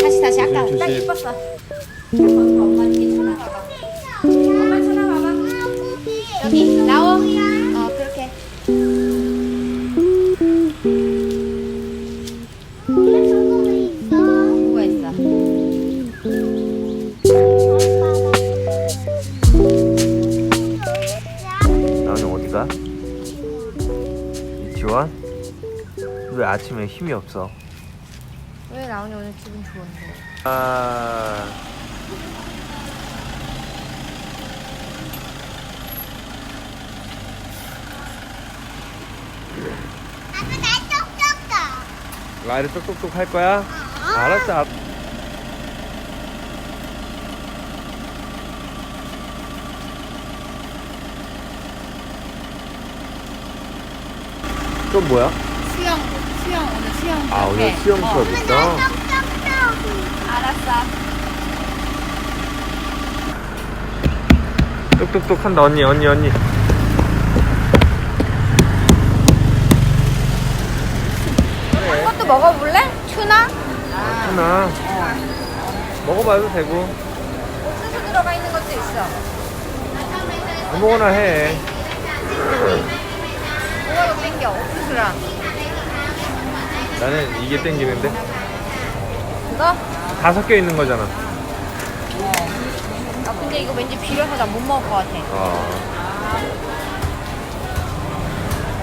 다시 다시 아까 조심, 딱 조심. 이뻤어. 엄마한테 쳐다봐봐. 엄마 쳐다봐봐. 여기 나오. 어 그렇게. 누가 있어? 나는 어디가? 유치원? 왜 아침에 힘이 없어? 왜 나오니 오늘 기분 좋은데? 아... 라이를 똑똑똑 할 거야? 알았어. 알- 좀 뭐야? 수영. 아 오늘 카페. 수영 어, 수업 있어? 알았어. 똑똑똑 한다 언니 언니 언니 이것도 먹어볼래? 튜나? 하나 먹어봐도 되고 옥수수 들어가 있는 것도 있어. 아무거나 해 뭐가 더 땡겨? 옥수수랑. 나는 이게 땡기는데 이거? 다 섞여 있는 거잖아. 어. 아 근데 이거 왠지 비려서 나 못 먹을 것 같아. 어. 아.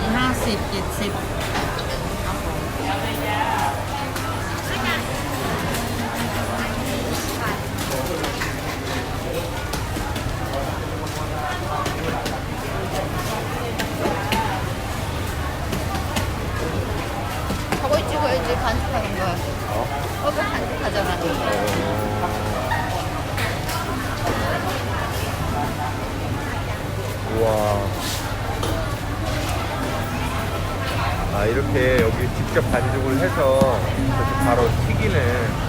이 하나씩 있겠지. 이렇게 여기 직접 반죽을 해서 바로 튀기는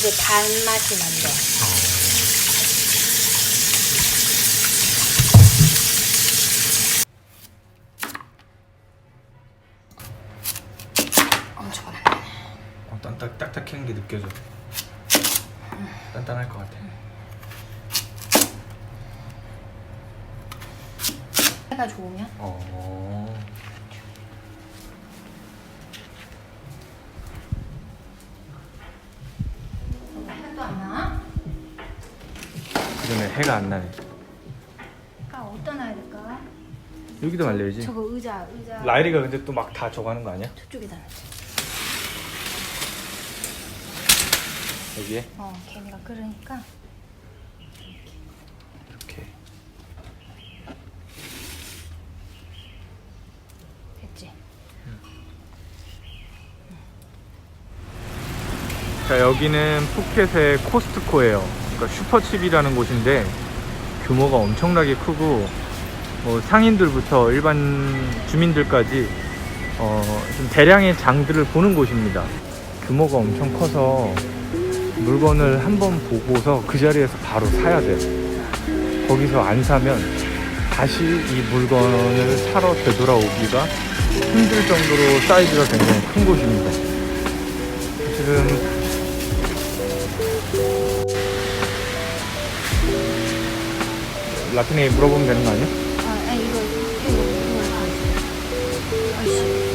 이제 단맛이 난대. 엄청 많네. 어, 딴딱 딱딱한 게 느껴져 단단할 것 같아 해가 좋으면? 어... 해가 안 나네 아, 어디다 놔야 될까? 여기도 말려야지 저거 의자, 의자. 라이리가 근데 또 막 다 저거 하는 거 아니야? 저쪽에다 놔야지. 여기에? 어, 걔네가 끓으니까. 이렇게 됐지? 자 여기는 푸켓의 코스트코예요. 그러니까 슈퍼칩이라는 곳인데 규모가 엄청나게 크고 뭐 상인들부터 일반 주민들까지 어, 좀 대량의 장들을 보는 곳입니다. 규모가 엄청 커서 물건을 한번 보고서 그 자리에서 바로 사야 돼요. 거기서 안 사면 다시 이 물건을 사러 되돌아오기가 힘들 정도로 사이즈가 굉장히 큰 곳입니다. 지금 라틴에 물어보면 되는 거 아니야? 아, 아 이거, 이거, 이거. 아이씨.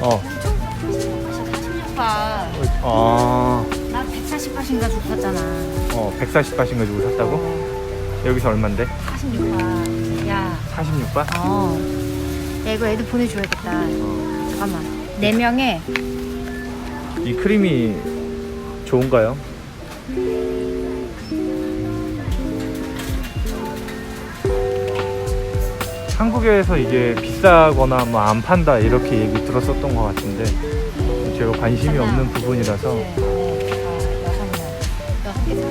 어. 봐. 어, 아, 나 140바신가 주고 샀잖아. 어, 140바신 가지고 샀다고? 어, 여기서 얼만데? 46바. 야, 46바? 어. 야, 이거 애들 보내줘야겠다. 잠깐만. 4명에 이 크림이 좋은가요? 한국에서 이게 비싸거나 뭐 안 판다 이렇게 얘기 들었었던 것 같은데 제가 관심이 하나, 없는 부분이라서 네, 네, 아, 여섯 명. 여섯 개 사.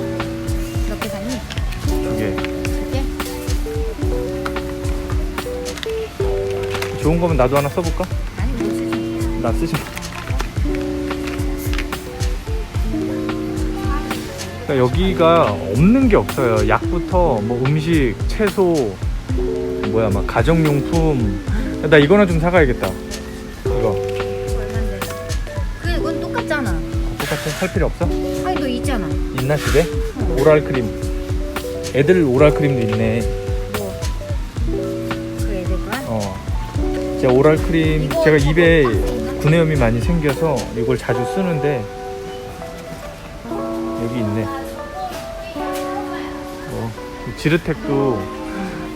몇개 샀니? 두 개. 두 개? 좋은 거면 나도 하나 써볼까? 아니, 못 쓰지. 나 쓰지 마. 그러니까 여기가 없는 게 없어요. 약부터 뭐 음식, 채소, 뭐야 막 가정용품. 나 이거나 좀 사가야겠다. 이거 얼만데? 그, 그건 똑같잖아. 똑같이 살 필요 없어? 아니, 너 있잖아. 있나 집에? 오랄 크림. 애들 오랄 크림도 있네. 뭐. 그 애들 거야? 어. 제가 오랄 크림 이거 제가 저거 입에 박스 있나? 구내염이 많이 생겨서 이걸 자주 쓰는데 여기 있네. 어, 이 지르텍도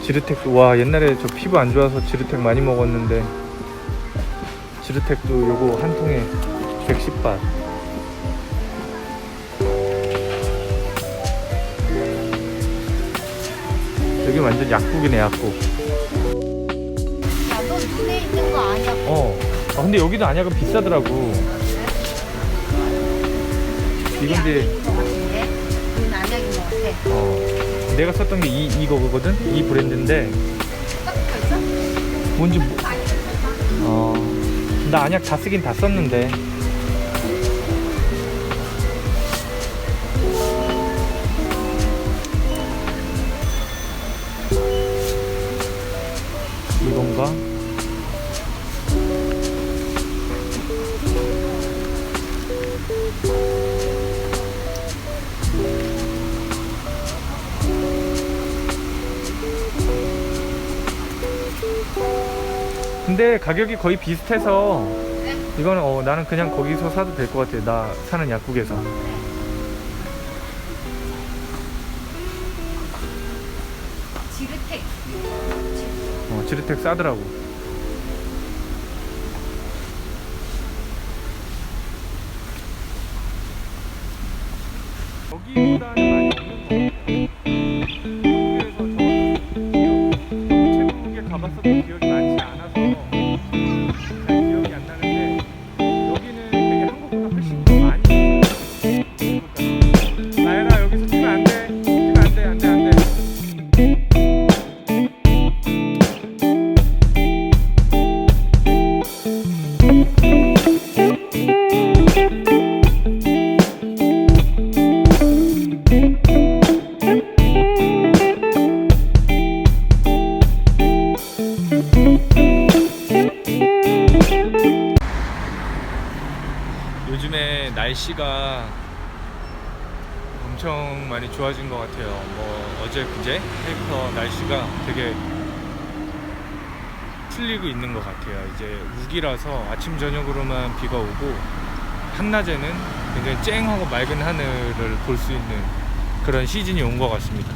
지르텍도 와 옛날에 저 피부 안 좋아서 지르텍 많이 먹었는데 지르텍도 요거 한 통에 110바. 여기 완전 약국이네 약국. 야, 너 눈에 있는 거 아니야? 어. 아, 근데 여기도 안약은 비싸더라고. 이건데? 같아. 어. 내가 썼던 게 이, 이거거든? 이 브랜드인데? 뭔지, 모- 어. 나 안약 다 쓰긴 다 썼는데. 근데 가격이 거의 비슷해서 이거는 어, 나는 그냥 거기서 사도 될 것 같아. 나 사는 약국에서. 지르텍. 어, 지르텍 싸더라고. 여기보다는 풀리고 있는 것 같아요. 이제 우기라서 아침 저녁으로만 비가 오고 한낮에는 굉장히 쨍하고 맑은 하늘을 볼 수 있는 그런 시즌이 온 것 같습니다.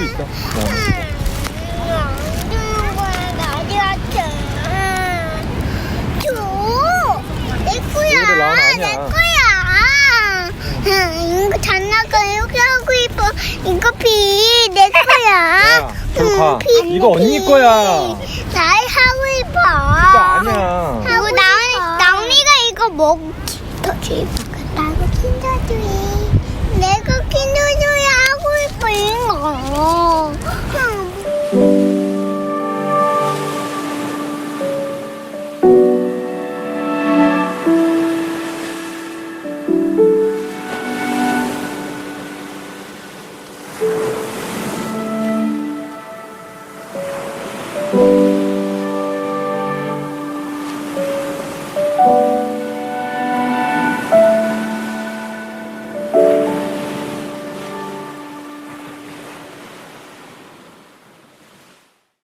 들고 있어. 어. 거야 라면 아니야. 내 거야 응, 이거 장난감 이렇게 하고 싶어 이거 비 내 거야 야, 저리 가. 응, 비, 이거 언니 비. 거야. 나 하고 싶어 이거 아니야. 하고 나은이가 이거 먹고 싶어